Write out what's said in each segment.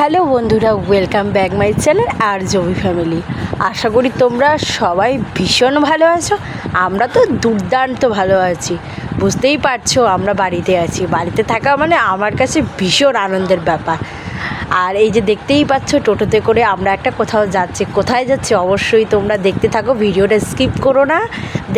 Hello বন্ধুরা welcome back my channel আর জবি family আশা করি তোমরা সবাই ভীষণ ভালো আছো, আমরা তো দুর্দান্ত ভালো আছি। বুঝতেই পারছ, আমরা বাড়িতে আছি। বাড়িতে থাকা মানে আমার কাছে ভীষণ আনন্দের ব্যাপার। আর এই যে দেখতেই পাচ্ছ, টোটোতে করে আমরা একটা কোথাও যাচ্ছি। কোথায় যাচ্ছি অবশ্যই তোমরা দেখতে থাকো, ভিডিওটা স্কিপ করো না।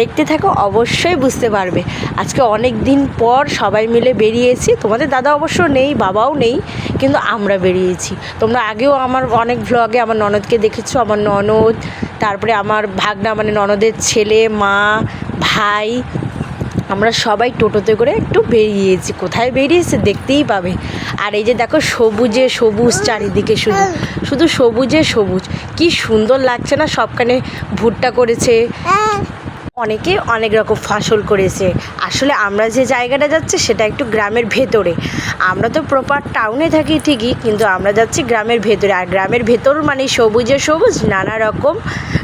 দেখতে থাকো, অবশ্যই বুঝতে পারবে। আজকে অনেক দিন পর সবাই মিলে বেরিয়েছি। তোমাদের দাদা অবশ্য নেই, বাবাও নেই, কিন্তু আমরা বেরিয়েছি। তোমরা আগেও আমার অনেক ভ্লগে আমার ননদকে দেখেছ, আমার ননদ, তারপরে আমার ভাগনা মানে ননদের ছেলে, মা, ভাই আমরা সবাই টোটোতে করে একটু বেরিয়েছি। কোথায় বেরিয়েছে দেখতেই পাবে। আর এই যে দেখো সবুজে সবুজ চারিদিকে শুধু শুধু সবুজে সবুজ। কি সুন্দর লাগছে না সবখানে ভুট্টা করেছে। অনেকে অনেক রকম ফসল করেছে। আসলে আমরা যে জায়গাটা যাচ্ছি সেটা একটু গ্রামের ভেতরে। আমরা তো প্রপার টাউনে থাকি ঠিকই, কিন্তু আমরা যাচ্ছি গ্রামের ভেতরে। আর গ্রামের ভেতর মানে সবুজে সবুজ, নানা রকম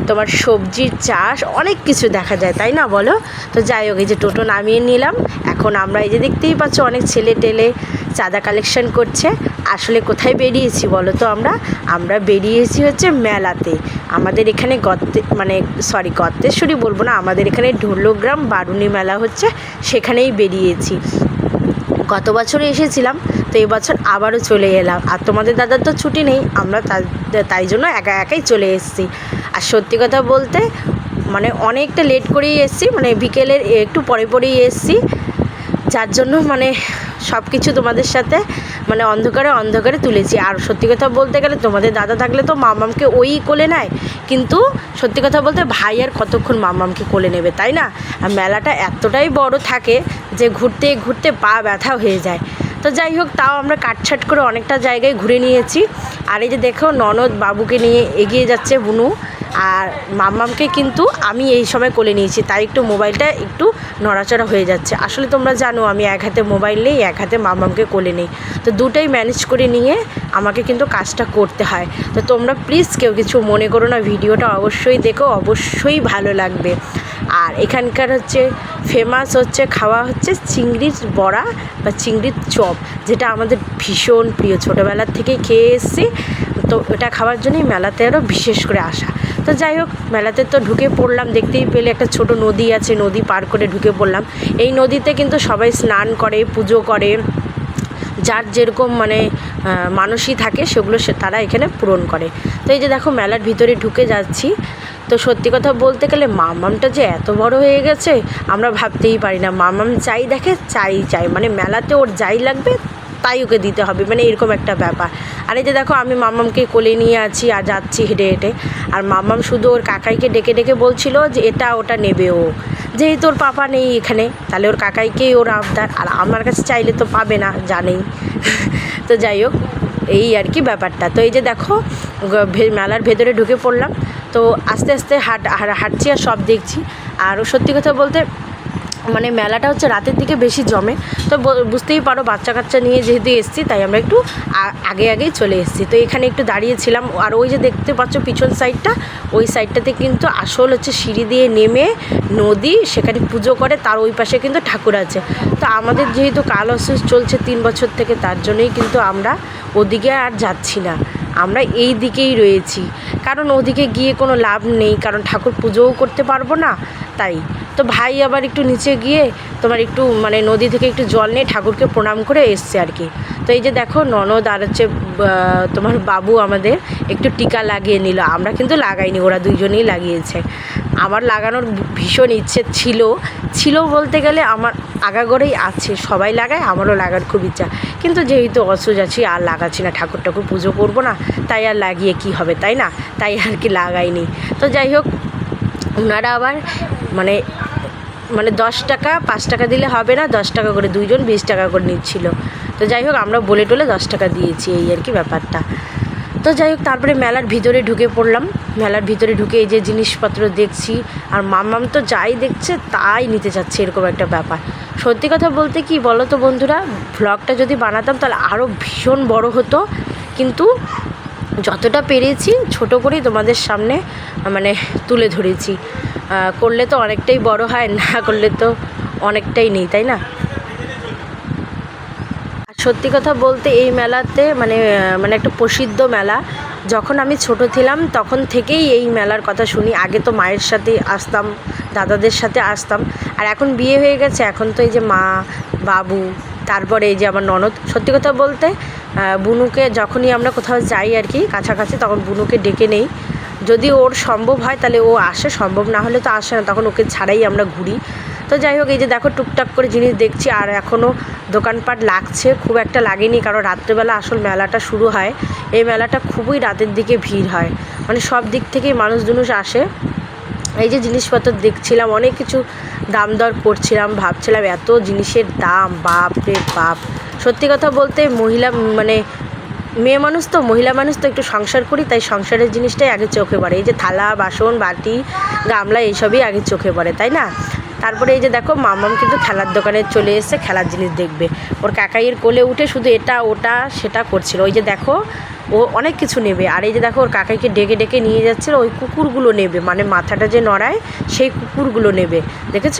তোমার সবজির চাষ, অনেক কিছু দেখা যায়, তাই না বলো? তো যাই হোক, এই যে টোটো নামিয়ে নিলাম। এখন আমরা এই যে দেখতেই পাচ্ছ, অনেক ছেলে টেলে চাঁদা কালেকশন করছে। আসলে কোথায় বেরিয়েছি বলো তো আমরা? আমরা বেরিয়েছি হচ্ছে মেলাতে। আমাদের এখানে গত্তে মানে সরি গত্তেশ্বরী বলব না, আমাদের এখানে ঢোলগ্রাম বারুণী মেলা হচ্ছে, সেখানেই বেরিয়েছি। গত বছর এসেছিলাম, তো এবছর আবারও চলে এলাম। আর তোমাদের দাদার তো ছুটি নেই, আমরা তাই জন্য একা একাই চলে এসেছি। আর সত্যি কথা বলতে মানে অনেকটা লেট করেই এসেছি মানে বিকেলের একটু পরে পরেই এসেছি। যার জন্য মানে সব কিছু তোমাদের সাথে মানে অন্ধকারে অন্ধকারে তুলেছি। আর সত্যি কথা বলতে গেলে তোমাদের দাদা থাকলে তো মামামকে ওই কোলে নেয় কিন্তু সত্যি কথা বলতে ভাই আর কতক্ষণ মামামকে কোলে নেবে, তাই না? আর মেলাটা এতটাই বড় থাকে যে ঘুরতে ঘুরতে পা ব্যথা হয়ে যায়। তো যাই হোক, তাও আমরা কাটছাট করে অনেকটা জায়গায় ঘুরে নিয়েছি। আর এই যে দেখো, ননদ বাবুকে নিয়ে এগিয়ে যাচ্ছে বুনু। আর মাম্মামকে কিন্তু আমি এই সময় কোলে নিয়েছি, তাই একটু মোবাইলটা একটু নড়াচড়া হয়ে যাচ্ছে। আসলে তোমরা জানো, আমি এক হাতে মোবাইল নেই, এক হাতে মাম্মামকে কোলে নেই। তো দুটাই ম্যানেজ করে নিয়ে আমাকে কিন্তু কাজটা করতে হয়। তো তোমরা প্লিজ কেউ কিছু মনে করো না, ভিডিওটা অবশ্যই দেখো, অবশ্যই ভালো লাগবে। আর এখানকার হচ্ছে ফেমাস হচ্ছে, খাওয়া হচ্ছে চিংড়ির বড়া বা চিংড়ির চপ, যেটা আমাদের ভীষণ প্রিয়। ছোটোবেলার থেকেই খেয়ে এসেছি। তো এটা খাওয়ার জন্যই মেলাতে আরও বিশেষ করে আসা। তো যাই হোক মেলাতে তো ঢুকে পড়লাম দেখতেই পেলে একটা ছোট নদী আছে নদী পার করে ঢুকে পড়লাম। এই নদীতে কিন্তু সবাই স্নান করে পুজো করে। যার যেরকম মানে আহ, মানসই থাকে সেগুলো তারা এখানে পূরণ করে। তো এই যে দেখো মেলার ভিতরে ঢুকে যাচ্ছি। তো সত্যি কথা বলতে গেলে মামামটা যে এত বড় হয়ে গেছে আমরা ভাবতেই পারি না। মামাম চাই দেখে চাই চাই। মানে মেলাতে ওর যাই লাগবে তাই ওকে দিতে হবে মানে এরকম একটা ব্যাপার। আর এই যে দেখো, আমি মামামকে কোলে নিয়ে আছি আর যাচ্ছি হেঁটে হেঁটে। আর মামাম শুধু ওর কাকাইকে ডেকে ডেকে বলছিল যে এটা ওটা নেবে ও। যেহেতু ওর পাপা নেই এখানে, তাহলে ওর কাকাইকেই ওর আবদার। আর আমার কাছে চাইলে তো পাবে না, জানেই। তো যাই হোক, এই আর কি ব্যাপারটা। তো এই যে দেখো মেলার ভেতরে ঢুকে পড়লাম। তো আস্তে আস্তে হাট, হাঁটছি আর সব দেখছি। আর সত্যি কথা বলতে মানে মেলাটা হচ্ছে রাতের দিকে বেশি জমে। তো বুঝতেই পারো বাচ্চা কাচ্চা নিয়ে যেহেতু এসেছি, তাই আমরা একটু আগে আগেই চলে এসেছি। তো এখানে একটু দাঁড়িয়েছিলাম, আর ওই যে দেখতে পাচ্ছ পিছন সাইডটা, ওই সাইডটাতে কিন্তু আসল হচ্ছে সিঁড়ি দিয়ে নেমে নদী, সেখানে পুজো করে, তার ওই পাশে কিন্তু ঠাকুর আছে। তো আমাদের যেহেতু কাল অসুস চলছে তিন বছর থেকে, তার জন্যই কিন্তু আমরা ওদিকে আর যাচ্ছি না। আমরা এই দিকেই রয়েছি। কারণ ওদিকে গিয়ে কোনো লাভ নেই, কারণ ঠাকুর পুজোও করতে পারব না, তাই। তো ভাই আবার একটু নিচে গিয়ে তোমার একটু মানে নদী থেকে একটু জল নিয়ে ঠাকুরকে প্রণাম করে এসছে আর কি। তো এই যে দেখো ননদ আর হচ্ছে তোমার বাবু আমাদের একটু টিকা লাগিয়ে নিল। আমরা কিন্তু লাগাইনি, ওরা দুইজনেই লাগিয়েছে। আমার লাগানোর ভীষণ ইচ্ছে ছিল। ছিল বলতে গেলে আমার আগাগোড়েই আছে, সবাই লাগায়, আমারও লাগার খুব ইচ্ছা। কিন্তু যেহেতু অসুজ আছি, আর লাগাচ্ছি না ঠাকুর ঠাকুর পুজো করব না, তাই আর লাগিয়ে কি হবে, তাই না? তাই আর কি লাগাইনি। তো যাই হোক, ওনারা আবার মানে মানে দশ টাকা, পাঁচ টাকা দিলে হবে না, দশ টাকা করে দুইজন, বিশ টাকা করে নিচ্ছিল। তো যাই হোক, আমরা বলে টলে দশ টাকা দিয়েছি এই আর কি ব্যাপারটা। তো যাই হোক, তারপরে মেলার ভিতরে ঢুকে পড়লাম। মেলার ভিতরে ঢুকে এই যে জিনিসপত্র দেখছি, আর মামাম তো যাই দেখছে, তাই নিতে চাচ্ছে এরকম একটা ব্যাপার। সত্যি কথা বলতে কি বলো তো বন্ধুরা ভ্লগটা যদি বানাতাম তাহলে আরও ভীষণ বড় হতো, কিন্তু যতটা পেরেছি, ছোট করেই তোমাদের সামনে মানে তুলে ধরেছি। করলে তো অনেকটাই বড় হয়, না করলে তো অনেকটাই নেই, তাই না? সত্যি কথা বলতে, এই মেলাতে মানে মানে একটা প্রসিদ্ধ মেলা। যখন আমি ছোট ছিলাম, তখন থেকেই এই মেলার কথা শুনি। আগে তো মায়ের সাথে আসতাম, দাদাদের সাথে আসতাম। আর এখন বিয়ে হয়ে গেছে, এখন তো এই যে মা, বাবু, তারপরে এই যে আমার ননদ। সত্যি কথা বলতে বুনুকে যখনই আমরা কোথাও যাই আর কি কাছাকাছি, তখন বুনুকে ডেকে নেই। যদি ওর সম্ভব হয়, তাহলে ও আসে। সম্ভব না হলে তো আসে না, তখন ওকে ছাড়াই আমরা ঘুরি। তো যাই হোক, এই যে দেখো টুকটাক করে জিনিস দেখছি, আর এখনও দোকানপাট লাগছে। খুব একটা লাগেনি, কারণ রাত্রেবেলা আসল মেলাটা শুরু হয়। এই মেলাটা খুবই রাতের দিকে ভিড় হয়। মানে সব দিক থেকেই মানুষ জুনুষ আসে। এই যে জিনিসপত্র দেখছিলাম, অনেক কিছু দাম দর করছিলাম, ভাবছিলাম এত জিনিসের দাম বাপ রে বাপ। সত্যি কথা বলতে মহিলা মানে মেয়ে মানুষ তো, মহিলা মানুষ তো একটু সংসার করি, তাই সংসারের জিনিসটাই আগে চোখে পড়ে। এই যে থালা, বাসন, বাটি, গামলা, এইসবই আগে চোখে পড়ে, তাই না? তারপরে এই যে দেখো, মামাম কিন্তু খেলার দোকানে চলে এসে খেলার জিনিস দেখবে। ওর কাকাইয়ের কোলে উঠে শুধু এটা, ওটা, সেটা করছিল। ওই যে দেখো, ও অনেক কিছু নেবে। আর এই যে দেখো, ওর কাকাইকে ডেকে ডেকে নিয়ে যাচ্ছিল ওই কুকুরগুলো নেবে। মানে মাথাটা যে নড়ায়, সেই কুকুরগুলো নেবে। দেখেছ?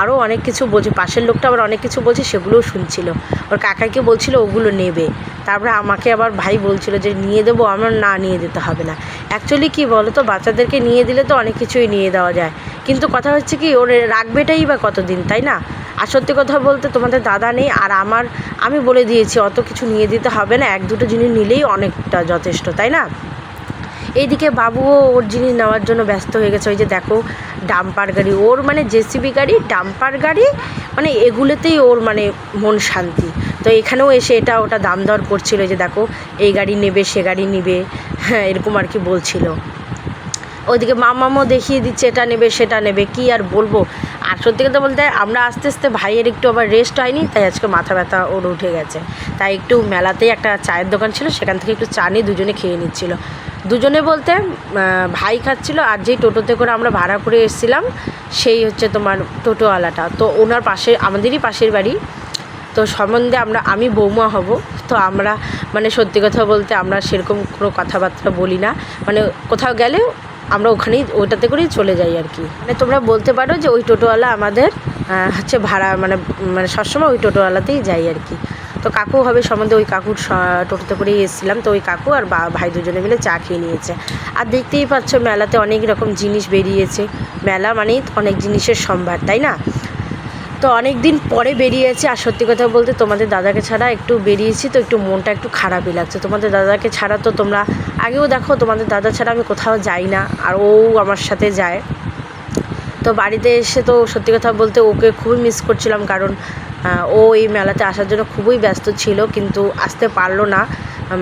আরও অনেক কিছু বলছে। পাশের লোকটা আবার অনেক কিছু বলছে, সেগুলোও শুনছিল। ওর কাকাইকে বলছিল, ওগুলো নেবে। তারপরে আমাকে আবার ভাই বলছিল যে, নিয়ে দেবো, আমার না নিয়ে দিতে হবে না। অ্যাকচুয়ালি কী বলো তো বাচ্চাদেরকে নিয়ে দিলে তো অনেক কিছুই নিয়ে দেওয়া যায়। কিন্তু কথা হচ্ছে কি, ওর রাখবেটাই বা কতদিন, তাই না? আর সত্যি কথা বলতে তোমাদের দাদা নেই, আর আমার, আমি বলে দিয়েছি, অত কিছু নিয়ে দিতে হবে না, এক দুটো জিনিস নিলেই অনেকটা যথেষ্ট, তাই না? এইদিকে বাবুও ওর জিনিস নেওয়ার জন্য ব্যস্ত হয়ে গেছে, ওই যে দেখো, ডাম্পার গাড়ি, ওর মানে জেসিবি গাড়ি, ডাম্পার গাড়ি মানে এগুলোতেই ওর মানে মন শান্তি। তো এখানেও এসে এটা ওটা দাম দর করছিল যে দেখো, এই গাড়ি নেবে, সে গাড়ি নেবে হ্যাঁ এরকম আর কি বলছিল। ওইদিকে মামামও দেখিয়ে দিচ্ছে, এটা নেবে, সেটা নেবে, কি আর বলব? আর সত্যি কথা বলতে আমরা আস্তে আস্তে ভাইয়ের একটু আবার রেস্ট হয়নি, তাই আজকে মাথা ব্যথা ওর উঠে গেছে। তাই একটু মেলাতেই একটা চায়ের দোকান ছিল, সেখান থেকে একটু চা নিয়ে দুজনে খেয়ে নিচ্ছিল। দুজনে বলতে ভাই খাচ্ছিল, আর যেই টোটোতে করে আমরা ভাড়া করে এসেছিলাম, সেই হচ্ছে তোমার টোটোওয়ালাটা। তো ওনার পাশে, আমাদেরই পাশের বাড়ি। তো সম্বন্ধে আমরা, আমি বৌমা হব, তো আমরা মানে সত্যি কথা বলতে আমরা সেরকম কোনো কথাবার্তা বলি না। মানে কোথাও গেলে আমরা ওখানেই ওইটাতে করেই চলে যাই আর কি। মানে তোমরা বলতে পারো যে ওই টোটোওয়ালা আমাদের হচ্ছে ভাড়া মানে মানে সবসময় ওই টোটোওয়ালাতেই যাই আর কি। তো কাকু হবে সম্বন্ধে ওই কাকুর টোটোতে করেই এসেছিলাম। তো ওই কাকু আর বা, ভাই দুজনে মিলে চা খেয়ে নিয়েছে। আর দেখতেই পাচ্ছ মেলাতে অনেক রকম জিনিস বেরিয়েছে। মেলা মানেই অনেক জিনিসের সম্ভার, তাই না? তো অনেক দিন পরে বেরিয়েছি আর সত্যি কথা বলতে তোমাদের দাদাকে ছাড়া একটু বেরিয়েছি, তো একটু মনটা একটু খারাপই লাগছে। তোমাদের দাদাকে ছাড়া তো তোমরা আগেও দেখো, তোমাদের দাদা ছাড়া আমি কোথাও যাই না, আর ও আমার সাথে যায়। তো বাড়িতে এসে তো সত্যি কথা বলতে ওকে খুবই মিস করছিলাম কারণ ও এই মেলাতে আসার জন্য খুবই ব্যস্ত ছিল, কিন্তু আসতে পারল না।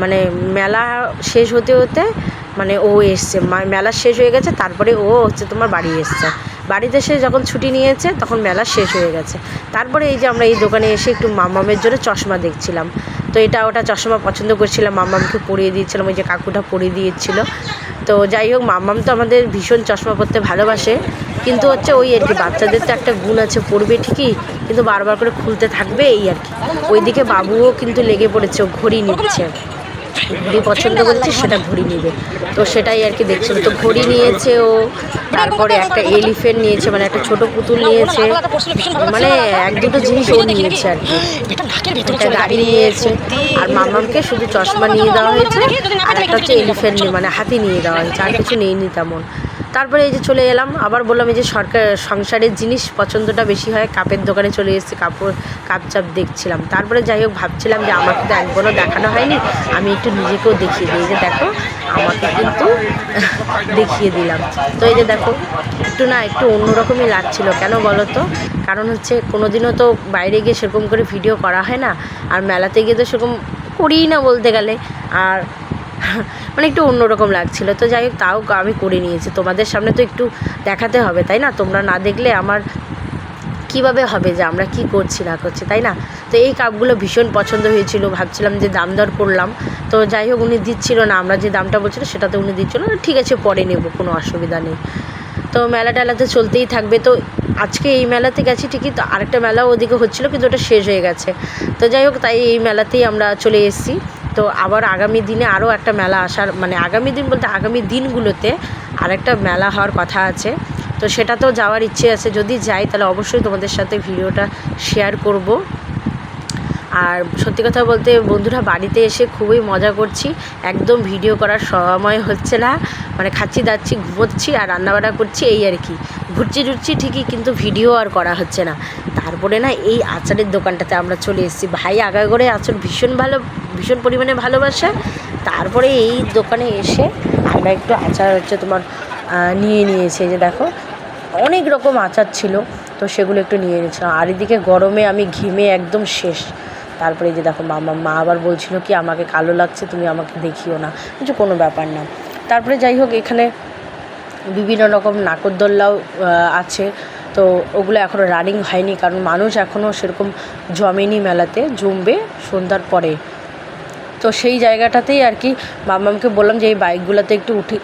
মানে মেলা শেষ হতে হতে মানে ও এসছে মেলা শেষ হয়ে গেছে, তারপরে ও হচ্ছে তোমার বাড়ি এসছে। বাড়িতে এসে যখন ছুটি নিয়েছে, তখন মেলা শেষ হয়ে গেছে। তারপরে এই যে আমরা এই দোকানে এসে একটু মামামের জন্য চশমা দেখছিলাম। তো এটা ওটা চশমা পছন্দ করছিলাম মামামকে পরিয়ে দিয়েছিলাম, ওই যে কাকুটা পরিয়ে দিয়েছিল। তো যাই হোক মামাম তো আমাদের ভীষণ চশমা পরতে ভালোবাসে। কিন্তু হচ্ছে ওই আর কি, বাচ্চাদের তো একটা গুণ আছে পড়বে ঠিকই, কিন্তু বারবার করে খুলতে থাকবে এই আর কি। ওইদিকে বাবুও কিন্তু লেগে পড়েছে ঘড়ি নিচ্ছে। ঘড়ি পছন্দ করছে, সেটা ঘড়ি নেবে। তো সেটাই আর কি দেখছিল তো ঘড়ি নিয়েছে ও, তারপরে একটা এলিফেন্ট নিয়েছে মানে একটা ছোট পুতুল নিয়েছে। মানে এক দুটো জিনিস ও নিয়েছে আর কি। একটা গাড়ি নিয়েছে, আর মামামকে শুধু চশমা নিয়ে দেওয়া হয়েছে, আর একটা হচ্ছে এলিফেন্ট মানে হাতি নিয়ে দেওয়া হয়েছে, আর কিছু নেইনি তেমন। তারপরে এই যে চলে এলাম, আবার বললাম এই যে সরকার, সংসারের জিনিস পছন্দটা বেশি হয়, কাপের দোকানে চলে এসেছি, কাপড় কাপ চাপ দেখছিলাম। তারপরে যাই হোক, ভাবছিলাম যে আমাকে তো একবারও দেখানো হয়নি, আমি একটু নিজেকেও দেখিয়ে দিই। যে দেখো, আমাকে কিন্তু দেখিয়ে দিলাম। তো এই যে দেখো, একটু না একটু অন্যরকমই লাগছিল। কেন বলো তো? কারণ হচ্ছে কোনোদিনও তো বাইরে গিয়ে সেরকম করে ভিডিও করা হয় না, আর মেলাতে গিয়ে তো সেরকম করিই না বলতে গেলে। আর মানে একটু অন্যরকম লাগছিল। তো যাই হোক, তাও আমি করে নিয়েছি। তোমাদের সামনে তো একটু দেখাতে হবে, তাই না? তোমরা না দেখলে আমার কীভাবে হবে যে আমরা কি করছি, না করছি, তাই না? তো এই কাপগুলো ভীষণ পছন্দ হয়েছিল। ভাবছিলাম যে দাম দর করলাম। তো যাই হোক, উনি দিচ্ছিল না। আমরা যে দামটা বলছিল সেটাতে উনি দিচ্ছিল না। ঠিক আছে, পরে নেব, কোনো অসুবিধা নেই। তো মেলা টেলাতে চলতেই থাকবে। তো আজকে এই মেলাতে গেছি ঠিকই, তো আরেকটা মেলা ওদিকে হচ্ছিল, কিন্তু ওটা শেষ হয়ে গেছে। তো যাই হোক, তাই এই মেলাতেই আমরা চলে এসেছি। তো আবার আগামী দিনে আরও একটা মেলা আসার মানে আগামী দিন বলতে আগামী দিনগুলোতে আরেকটা মেলা হওয়ার কথা আছে। তো সেটাতেও যাওয়ার ইচ্ছে আছে। যদি যাই তাহলে অবশ্যই তোমাদের সাথে ভিডিওটা শেয়ার করব। আর সত্যি কথা বলতে বন্ধুরা বাড়িতে এসে খুবই মজা করছি। একদম ভিডিও করার সময় হচ্ছে না। মানে খাচ্ছি, দাচ্ছি, ঘুমোচ্ছি আর রান্নাবান্না করছি, এই আর কি। ঘুরছি ঘুরছি ঠিকই কিন্তু ভিডিও আর করা হচ্ছে না। তারপরে না এই আচারের দোকানটাতে আমরা চলে এসেছি। ভাই আগা করে আচার ভীষণ ভালো, ভীষণ পরিমাণে ভালোবাসে। তারপরে এই দোকানে এসে আমরা একটু আচার হচ্ছে তোমার নিয়ে নিয়েছি। যে দেখো, অনেক রকম আচার ছিল। তো সেগুলো একটু নিয়ে নিয়েছিলাম আর এদিকে গরমে আমি ঘিমে একদম শেষ। তারপরে যে দেখো মামা মা আবার বলছিল কি আমাকে কালো লাগছে তুমি আমাকে দেখিও না। কিছু কোনো ব্যাপার না। তারপরে যাই হোক এখানে বিভিন্ন রকম নাগরদোল্লাও আহ, আছে। তো ওগুলো এখনও রানিং হয়নি কারণ মানুষ এখনও সেরকম জমেনি মেলাতে জমবে সন্ধ্যার পরে। তো সেই জায়গাটাতেই আর কি মামামকে বললাম যে এই বাইকগুলোতে একটু উঠে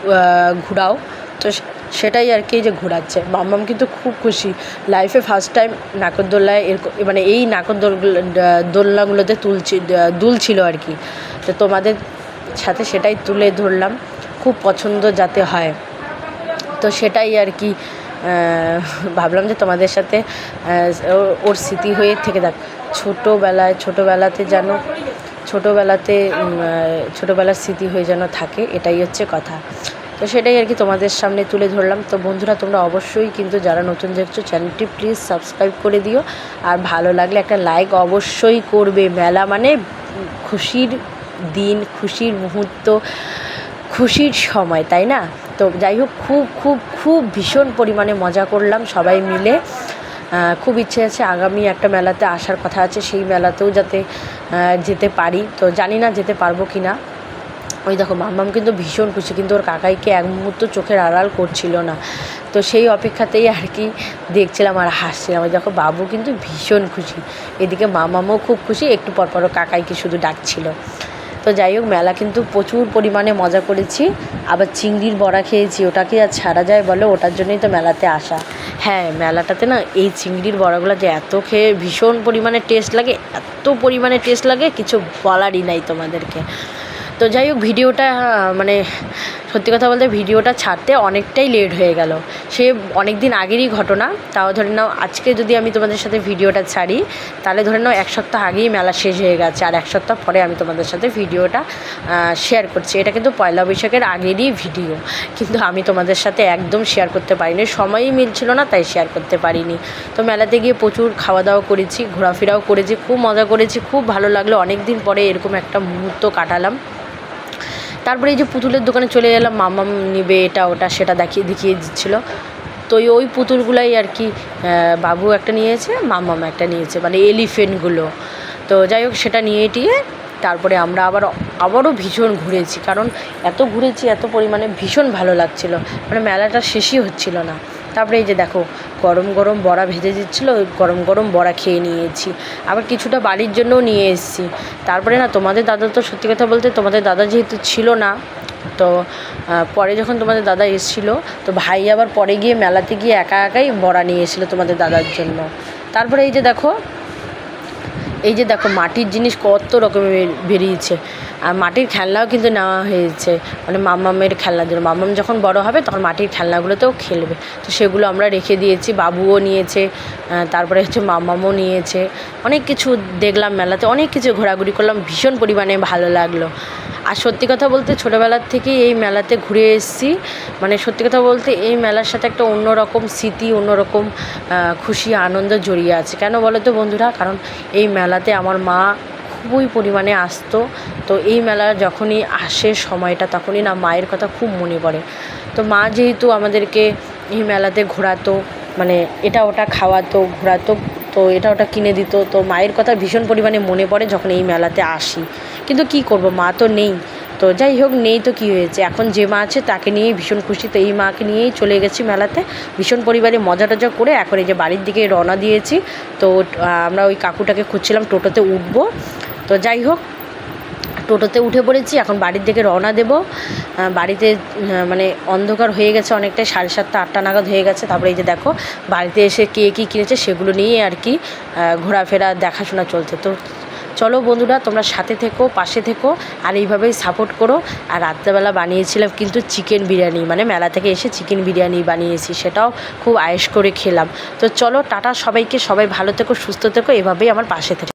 ঘোরাও। তো সেটাই আর কি যে ঘোরাচ্ছে। মামাম কিন্তু খুব খুশি। লাইফে ফার্স্ট টাইম নাকরদোল্লায় এরকম মানে এই নাকরদোল দোলনাগুলোতে তুলছি দুলছিল আর কি। তো তোমাদের সাথে সেটাই তুলে ধরলাম। খুব পছন্দ যাতে হয়। তো সেটাই আর কি ভাবলাম যে তোমাদের সাথে ওর স্মৃতি হয়ে থেকে থাক ছোটোবেলায়, ছোটোবেলাতে যেন, ছোটোবেলাতে ছোটোবেলার স্মৃতি হয়ে যেন থাকে, এটাই হচ্ছে কথা। তো সেটাই আর কি তোমাদের সামনে তুলে ধরলাম। তো বন্ধুরা, তোমরা অবশ্যই কিন্তু যারা নতুন দেখছ চ্যানেলটি প্লিজ সাবস্ক্রাইব করে দিও। আর ভালো লাগলে একটা লাইক অবশ্যই করবে। মেলা মানে খুশির দিন, খুশির মুহূর্ত, খুশির সময়, তাই না? তো যাই হোক, খুব খুব খুব ভীষণ পরিমাণে মজা করলাম সবাই মিলে। খুব ইচ্ছে আছে আগামী একটা মেলাতে আসার কথা আছে। সেই মেলাতেও যাতে যেতে পারি। তো জানি না যেতে পারব কি না ওই দেখো, মাম্মাম কিন্তু ভীষণ খুশি, কিন্তু ওর কাকাইকে এক মুহূর্ত চোখের আড়াল করছিল না। তো সেই অপেক্ষাতেই আর কি দেখছিলাম আর হাসছিলাম। ওই দেখো, বাবু কিন্তু ভীষণ খুশি। এদিকে মামামও খুব খুশি, একটু পর পর কাকাইকে শুধু ডাকছিল। তো যাই হোক, মেলা কিন্তু প্রচুর পরিমাণে মজা করেছি। আবার চিংড়ির বড়া খেয়েছি ওটাকে আর ছাড়া যায় বলে? ওটার জন্যই তো মেলাতে আসা। হ্যাঁ মেলাটাতে না এই চিংড়ির বড়াগুলো যে এত খেয়ে ভীষণ পরিমাণে টেস্ট লাগে, এত পরিমাণে টেস্ট লাগে, কিছু বলারই নাই তোমাদেরকে। তো যাই হোক, ভিডিওটা মানে সত্যি কথা বলতে ভিডিওটা ছাড়তে অনেকটাই লেট হয়ে গেল। সে অনেক দিন আগেরই ঘটনা, তাও ধরে নাও আজকে যদি আমি তোমাদের সাথে ভিডিওটা ছাড়ি, তাহলে ধরে নাও এক সপ্তাহ আগেই মেলা শেষ হয়ে গেছে, আর এক সপ্তাহ পরে আমি তোমাদের সাথে ভিডিওটা শেয়ার করছি। এটা কিন্তু পয়লা বৈশাখের আগেরই ভিডিও, কিন্তু আমি তোমাদের সাথে একদম শেয়ার করতে পারিনি। সময়ই মিলছিল না, তাই শেয়ার করতে পারিনি। তো মেলাতে গিয়ে প্রচুর খাওয়া দাওয়া করেছি, ঘোরাফেরাও করেছি, খুব মজা করেছি, খুব ভালো লাগল। অনেক দিন পরে এরকম একটা মুহূর্ত কাটালাম। তারপরে এই যে পুতুলের দোকানে চলে গেলাম মামাম নিবে এটা, ওটা, সেটা দেখিয়ে দেখিয়ে দিচ্ছিল। তো ওই পুতুলগুলাই আর কি বাবু একটা নিয়েছে, মামাম একটা নিয়েছে মানে এলিফেন্টগুলো। তো যাই হোক, সেটা নিয়ে টিয়ে তারপরে আমরা আবার, আবারও ভীষণ ঘুরেছি, কারণ এত ঘুরেছি, এত পরিমাণে ভীষণ ভালো লাগছিল। মানে মেলাটা শেষই হচ্ছিল না। তারপরে এই যে দেখো, গরম গরম বড়া ভেজে দিচ্ছিল গরম গরম বড়া খেয়ে নিয়েছি। আবার কিছুটা বাড়ির জন্যও নিয়ে এসেছি। তারপরে না, তোমাদের দাদা তো সত্যি কথা বলতে তোমাদের দাদা যেহেতু ছিল না, তো পরে যখন তোমাদের দাদা এসেছিল, তো ভাই আবার পরে গিয়ে মেলাতে গিয়ে একা একাই বড়া নিয়ে এসেছিল তোমাদের দাদার জন্য। তারপরে এই যে দেখো, এই যে দেখো, মাটির জিনিস কত রকমের বেরিয়েছে। আর মাটির খেলনাও কিন্তু নেওয়া হয়েছে। মানে মাম্মামের খেলনার জন্য মাম্মাম যখন বড় হবে তখন মাটির খেলনাগুলোতেও খেলবে। তো সেগুলো আমরা রেখে দিয়েছি। বাবুও নিয়েছে তারপরে হচ্ছে মাম্মামও নিয়েছে। অনেক কিছু দেখলাম মেলাতে, অনেক কিছু ঘোরাঘুরি করলাম। ভীষণ পরিমাণে ভালো লাগল। আর সত্যি কথা বলতে ছোটোবেলার থেকেই এই মেলাতে ঘুরে এসেছি। মানে সত্যি কথা বলতে এই মেলার সাথে একটা অন্যরকম স্মৃতি, অন্যরকম খুশি, আনন্দ জড়িয়ে আছে। কেন বলো তো বন্ধুরা? কারণ এই মেলাতে আমার মা খুবই পরিমাণে আসতো। তো এই মেলা যখনই আসে সময়টা তখনই না মায়ের কথা খুব মনে পড়ে। তো মা যেহেতু আমাদেরকে এই মেলাতে ঘোরাতো মানে এটা ওটা খাওয়াতো, ঘোরাতো, তো এটা ওটা কিনে দিত। তো মায়ের কথা ভীষণ পরিমাণে মনে পড়ে যখন এই মেলাতে আসি। কিন্তু কি করব, মা তো নেই। তো যাই হোক, নেই তো কী হয়েছে? এখন যে মা আছে তাকে নিয়েই ভীষণ খুশি। তো এই মাকে নিয়েই চলে গেছি মেলাতে। ভীষণ পরিবারে মজা টজা করে এখন এই যে বাড়ির দিকে রওনা দিয়েছি। তো আমরা ওই কাকুটাকে খুঁজছিলাম, টোটোতে উঠবো। তো যাই হোক, টোটোতে উঠে পড়েছি, এখন বাড়ির দিকে রওনা দেবো। বাড়িতে মানে অন্ধকার হয়ে গেছে অনেকটাই, সাড়ে সাতটা, আটটা নাগাদ হয়ে গেছে। তারপরে এই যে দেখো, বাড়িতে এসে কে কী কিনেছে সেগুলো নিয়ে আর কি ঘোরাফেরা, দেখাশোনা চলছে। তো চলো বন্ধুরা, তোমরা সাথে থেকো, পাশে থেকো, আর এইভাবেই সাপোর্ট করো। আর রাত্রেবেলা বানিয়েছিলাম কিন্তু চিকেন বিরিয়ানি মানে মেলা থেকে এসে চিকেন বিরিয়ানি বানিয়েছি, সেটাও খুব আয়েস করে খেলাম। তো চলো, টাটা সবাইকে, সবাই ভালো থেকো, সুস্থ থেকো, এভাবেই আমার পাশে থেকো।